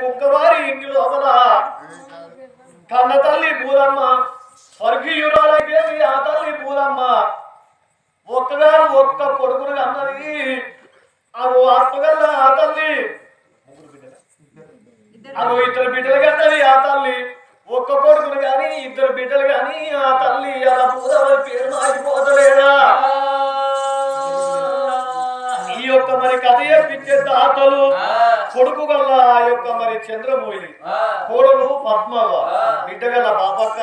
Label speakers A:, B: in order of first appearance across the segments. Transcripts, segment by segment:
A: కుక్కవారి ఇంటి లోపల కన్న తల్లి పూలమ్మ స్వర్గీయురాలకేమి ఆ తల్లి పూలమ్మ. ఒక్కగారు ఒక్క కొడుకుని అన్నది అవు ఆత్మగల్ల ఆ తల్లి. అవు ఇద్దరు బిడ్డలు కన్నది ఆ తల్లి. ఒక్క కొడుకుని గాని ఇద్దరు బిడ్డలు గాని ఆ తల్లి అలా పూలవరి పేరు మారిపోతలేదా ఈ యొక్క మరి కథ చెప్పించే తాతలు కొడుకు గల్ల ఆ యొక్క మరి చంద్రమోహిని కోడలు పద్మవ బిడ్డ గల బాపక్క.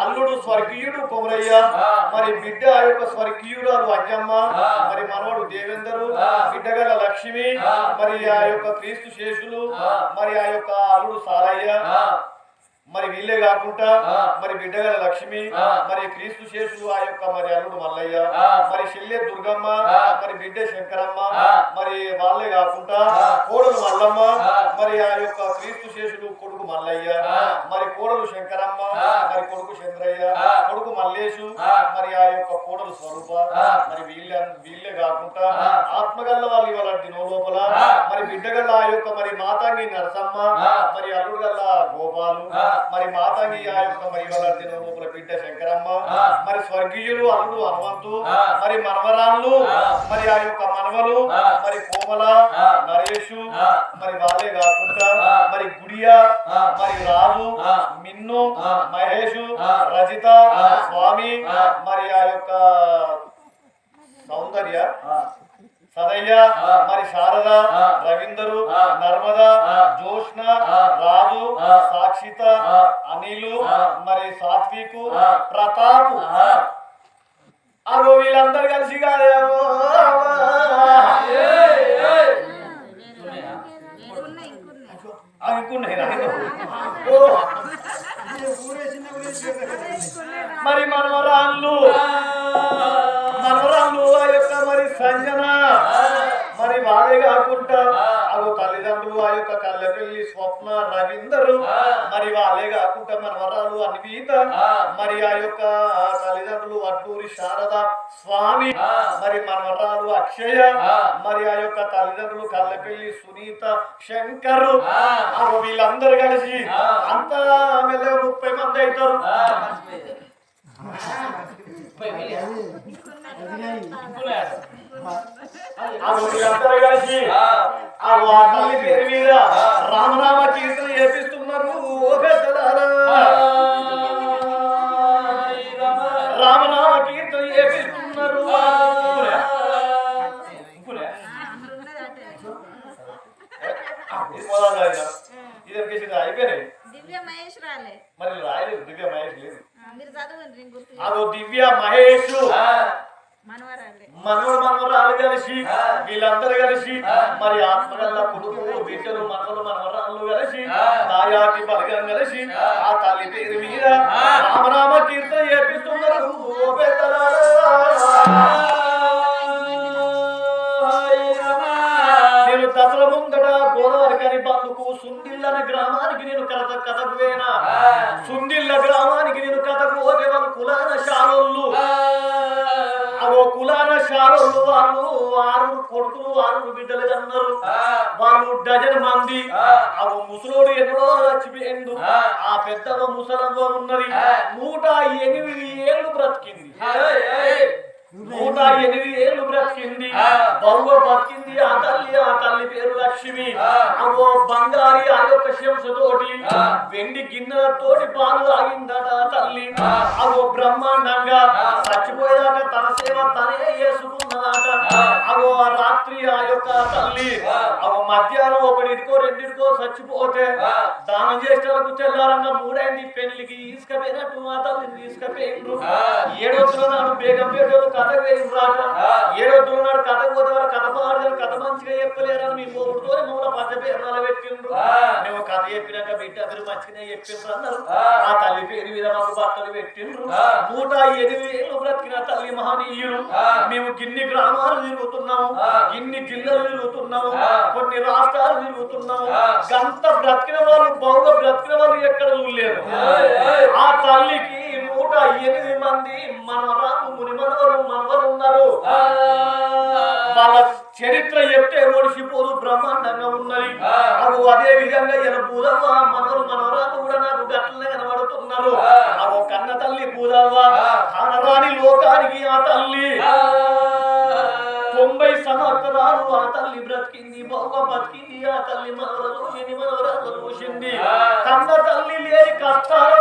A: అల్లుడు స్వర్గీయుడు కొమరయ్య. మరి బిడ్డ ఆ యొక్క స్వర్గీయురాలు అజ్జమ్మ. మరి మనవడు దేవేందరు. బిడ్డ గల లక్ష్మి. మరి ఆ యొక్క క్రీస్తు శేషులు. మరి ఆ యొక్క అల్లుడు సారయ్య. మరి వీళ్ళే కాకుండా మరి బిడ్డగల లక్ష్మి మరి క్రీస్తు శేషులు ఆ యొక్క మరి అల్లుడు మల్లయ్య మరి చెల్లె దుర్గమ్మ మరి బిడ్డ శంకరమ్మ మరి వాళ్ళే కాకుండా కోడలు మల్లమ్మ మరి ఆ యొక్క క్రీస్తు శేషులు కొడుకు మల్లయ్య మరి కోడలు శంకరమ్మ మరి కొడుకు చంద్రయ్య కొడుకు మల్లేశు మరి ఆ యొక్క కోడలు స్వరూప మరి వీళ్ళ వీళ్ళే కాకుండా ఆత్మగల్ల వాళ్ళు ఇవాళ దినో లోపల మరి బిడ్డగల్ల ఆ యొక్క మరి మాతాంగి నరసమ్మ మరి అల్లుడు గల్ల గోపాలు మరి మాతాంగి ఆ యొక్క మరి లోపల బిడ్డ శంకరమ్మ మరి స్వర్గీయులు అల్లుడు హనుమంతు మరి మనవరాళ్ళు మరి ఆ యొక్క మనవలు మరి కోమల నరేషు మరి వాళ్ళే కాకుండా మరి గుడియా మరి రాజు మిన్ను మహేషు రజిత స్వామి మరి ఆ యొక్క సౌందర్య సదయ్య మరి శారద రవీందరు నర్మద జోష్న రాజు సాక్షిత అనిలు మరి సాత్వికు ప్రతాపు. అగో వీళ్ళందరూ కలిసి కాదేమో అన్వీత మరి ఆ యొక్క తల్లిదండ్రులు అడ్డూరి శారద స్వామి మరి మనవరాలు అక్షయ మరి ఆ యొక్క తల్లిదండ్రులు కళ్ళపెల్లి సునీత శంకరు వీళ్ళందరూ కలిసి అంతా మెల్లగా ముప్పై మంది అవుతారు. వీళ్ళందరూ కలిసి ఆ. పేరు మీద రామనామ కీర్తన చేపిస్తున్నారు. ఓ పెద్దలారా. రామనామ కీర్తన చేపిస్తున్నారు ఇది మొదలు రాయనా? ఇది ఎక్కేసింది అయిపోయినాయి
B: దివ్య మహేష్ రాలే
A: మరి రాయలేదు దివ్య మహేష్ లేదు
B: ఆ, మీరు చదవండి నేను గుర్తు
A: అదో దివ్య మహేష్
B: మనవరాలే
A: మనవడు మనవరాలు కలిసి వీళ్ళందరూ కలిసి మరి ఆత్మగల్ల కొడుకు బిడ్డలు మనవలు మనవరాళ్ళు కలిసి దాయాటి బలగం కలిసి ఆ తల్లి పేరు మీద రామనామ ఓ పెద్దలారా. నేను దసరా ముందట గోదావరి బంధుకు సుందిల్లన గ్రామానికి నేను కథ కథకు వేనా సుందిల్ల గ్రామానికి నేను కథకు పోతే వాళ్ళు కులాన వాళ్ళు ఆరుగురు కొడుకులు ఆరుగురు బిడ్డలు అన్నారు వాళ్ళు డజన్ మంది. ఆ. ముసలోడు ఎన్నడో చచ్చిపోయిండు. ఆ. పెద్దవ ముసలవ్వ ఉన్నది. నూట ఎనిమిది ఏళ్ళు బ్రతికింది. నూట ఎనిమిది ఏళ్ళు బ్రతికింది. బహువ బతికింది ఆ తల్లి ఆ తల్లి పేరు లక్ష్మి. అగో బంగారి ఆ యొక్క శంసతోటి వెండి గిన్నెలతోటి పాలు తాగిందట ఆ తల్లి. అగో బ్రహ్మాండంగా చచ్చిపోయేదాకా తన సేవ తనే చేసుకున్నదాట. అగో ఆ రాత్రి ఆ యొక్క తల్లి. అగో మధ్యాహ్నం ఒకటికో రెండింటికో చచ్చిపోతే దానం చేసేందుకు తెల్లారంగా మూడైంది. పెళ్ళికి తీసుకపోయినట్టు ఆ తల్లిని తీసుకపోయిండ్రు. ఏడొత్తుల నాడు బేగం బేగలు కథ నాడు కథ పోతే వాళ్ళ కథ కథ మంచిగా చెప్పలేరని మీ మూల పెట్టిండ్రు. మేము కథ చెప్పినాక బిడ్డ మీరు మంచిగానే చెప్పిండ్రు అన్నారు ఆ. తల్లి పేరు మీద మాకు బట్టలు పెట్టిండ్రు. నూట ఎనిమిది బ్రతికిన తల్లి మహనీయులు మేము గిన్ని గ్రామాలు తిరుగుతున్నాము. గిన్ని జిల్లాలు తిరుగుతున్నాము. కొన్ని రాష్ట్రాలు తిరుగుతున్నాము. గంత బ్రతికిన వాళ్ళు బహుగా బ్రతికిన వాళ్ళు ఎక్కడ చూడలేరు. ఆ తల్లికి మంది మనవరాలు ముని మనవరు మనవరు ఉన్నారు వాళ్ళ చరిత్ర చెప్తే ఓడిసిపోదు బ్రహ్మాండంగా ఉన్నది. అవు అదే విధంగా ఇలా పూదవ్వ మనవరు మనవరాలు కూడా నాకు గట్లనే కనబడుతున్నారు. అవు కన్న తల్లి పూదవ్వ కానరాని లోకానికి ఆ తల్లి. తొంభై సంవత్సరాలు ఆ తల్లి బ్రతికింది బాగా బతికింది ఆ తల్లి మనవర చూసింది మనవరాలు చూసింది కన్న తల్లి లేని కష్టాల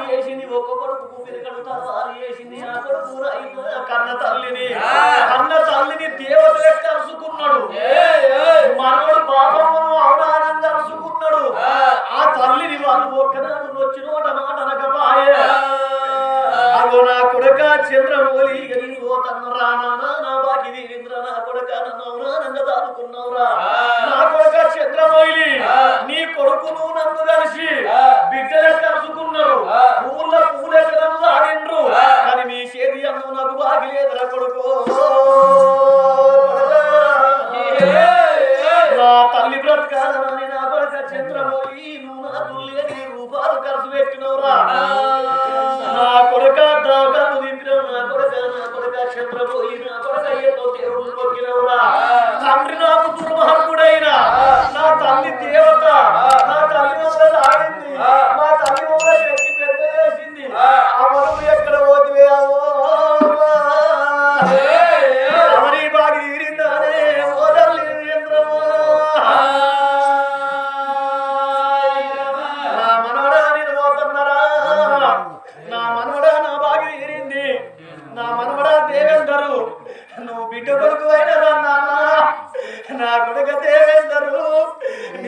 A: తలవారు వేసింది ఒక్క కొడుకు పిరికడు తలవారు వేసింది ఆ కొడుకు కన్న తల్లిని కన్న తల్లిని దేవత లెక్క అరుచుకున్నాడు మనవడు పాపమును అరుచుకున్నాడు ఆ. తల్లిని వాళ్ళు ఒక్కనాడు వచ్చి నోట మాట అనకపాయే. అగో నా కొడుక చంద్రమౌళి ఓ తన్న రానా నా బాకి దీనింద్ర నా కొడుక నన్ను అవమానంగా దాదుకున్నావురా నా కొడుక చంద్రమౌళి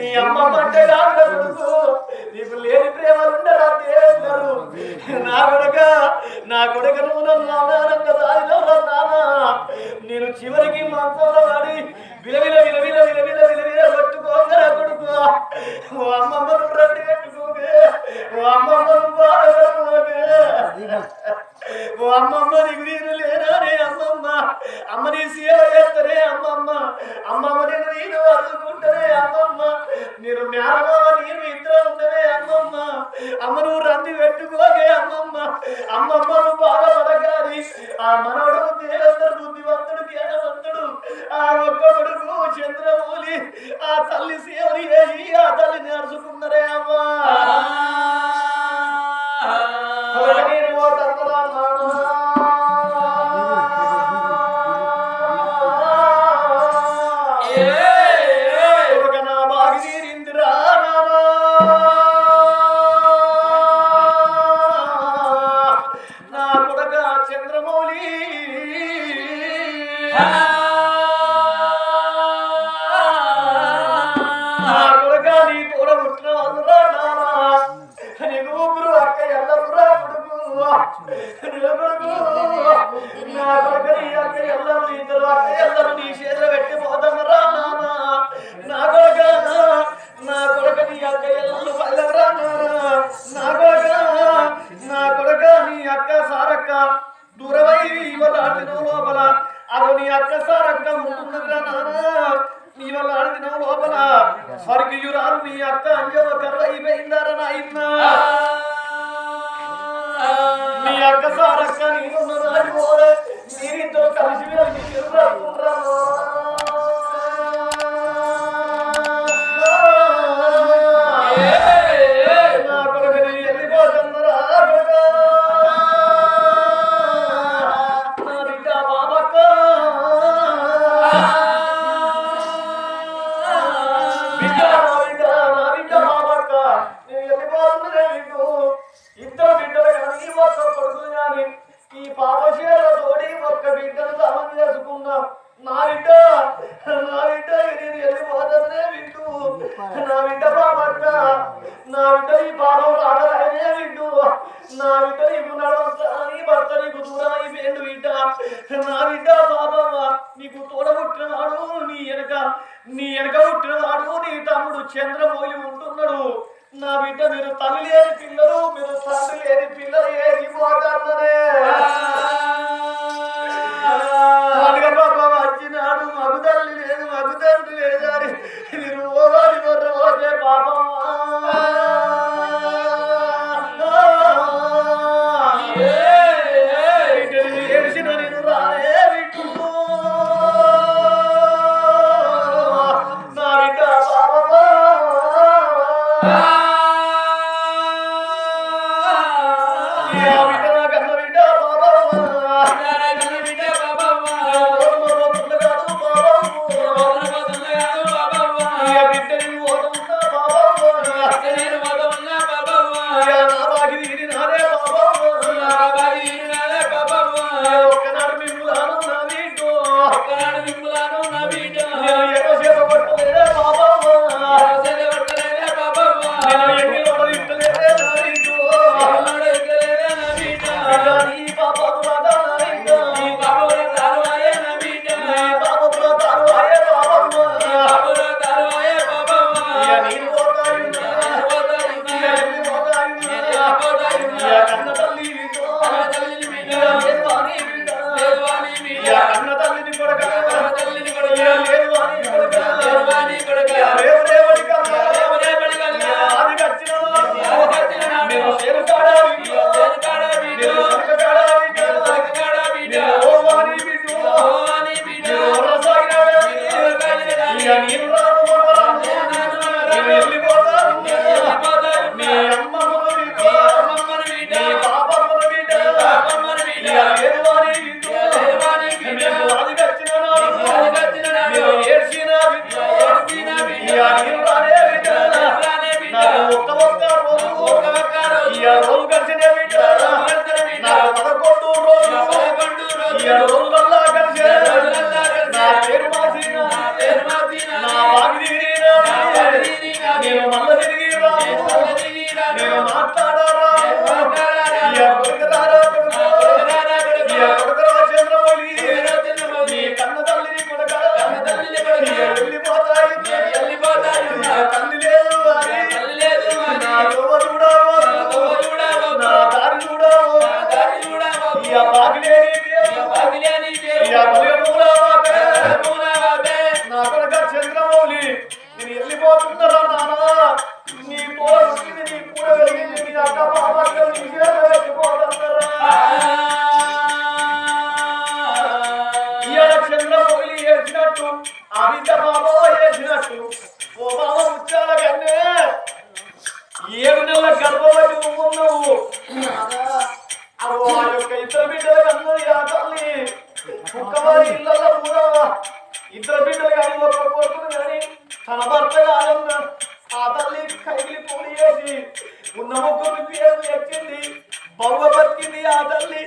A: నీ అమ్మ అంటే రాడ కొడుకు నీకు లేని ప్రేమ ఉండరా నా కొడుక నా కొడుక నువ్వు నన్ను అవమానంగా దారిలో నాన్న. నేను చివరికి మంచంలో పడి విలవిల విలవిల విలవిల విలవిల కొట్టుకోగరా కొడుకు. ఓ అమ్మమ్మ నువ్వు రండి పెట్టుకోగే ఓ అమ్మమ్మ నువ్వు ఓ అమ్మమ్మ నీకు నేను లేనానే అమ్మమ్మ? అమ్మ నీ సేవ చేస్తానే అమ్మమ్మ. అమ్మమ్మ నేను నేను అమ్మమ్మ నేను మేనమామ నేను ఇద్దరు ఉండవే అమ్మమ్మ. అమ్మ నువ్వు రంది పెట్టుకోగే అమ్మమ్మ. అమ్మమ్మ నువ్వు బాధపడగాలి ఆ మనవడు దేవందరు బుద్ధివంతుడు జ్ఞానవంతుడు. ఆ ఒక్క కొడుకు చంద్రమౌళి ఆ తల్లి సేవని చేసి ఆ తల్లిని అరుచుకున్నారే అమ్మా. కొడుకు Yeah. ఈ పాపశీల తోడి ఒక్క బిడ్డను సమం చేసుకున్నాం నా బిడ్డ నా బిడ్డ నేను వెళ్ళిపోతానే వింటూ. నా బిడ్డ పాపక్క నా బిడ్డ ఈ పాపం రాగలనే వింటూ. నా బిడ్డ నీకు నడవస్తాని భర్త నీకు దూరం అయిపోయిండు బిడ్డ. నా బిడ్డ పాపమ్మ నీకు తోడబుట్టినాడు నీ వెనక నీ వెనక పుట్టినవాడు నీ తమ్ముడు చంద్రమౌలి ఉంటున్నాడు. నా బిడ్డ మీరు తల్లి లేని పిల్లలు మీరు తల్లి లేని పిల్లలు ఏది yeah. గర్భవతులు ఓ బాబా ఏడు నెలల గర్భవతి నువ్వు ఉన్నావు. అవో ఆ యొక్క ఇద్దరు బిడ్డలకు అన్నది ఆ తల్లి కుక్కవారి ఇళ్ళల్లో కూడా ఇద్దరు బిడ్డలు కానీ ఒక్క కొడుకులు కానీ తన భర్త కాదన్నా ఆ తల్లి కైకిలి పూడి చేసి ఉన్న ముగ్గురు పేరు ఎక్కింది బొమ్మ బతికింది ఆ తల్లి.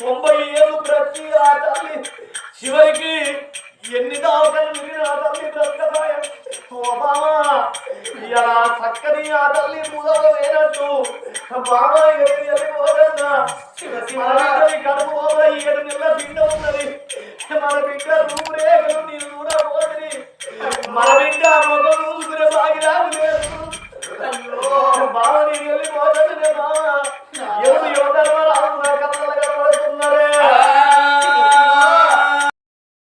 A: తొంభై ఏళ్ళు ప్రతి ఆ తల్లి. చివరికి ఎన్ని దావకాలు మిగిలిన ఆ తల్లి బ్రతకదాయ బావా ఇలా చక్కని ఆ తల్లి పూలలో లేనట్టు బావా ఎప్పుడు వెళ్ళిపోదన్నా కడుపు బాబా ఇక్కడ నిన్న బిడ్డ ఉన్నది మన బిడ్డ రూపురేఖలు కూడా పోతుంది మన బిడ్డ మొగలు చూసుకునే బాగిలాగు లేదు బావా నేను వెళ్ళిపోతుంది బావా ఎవరు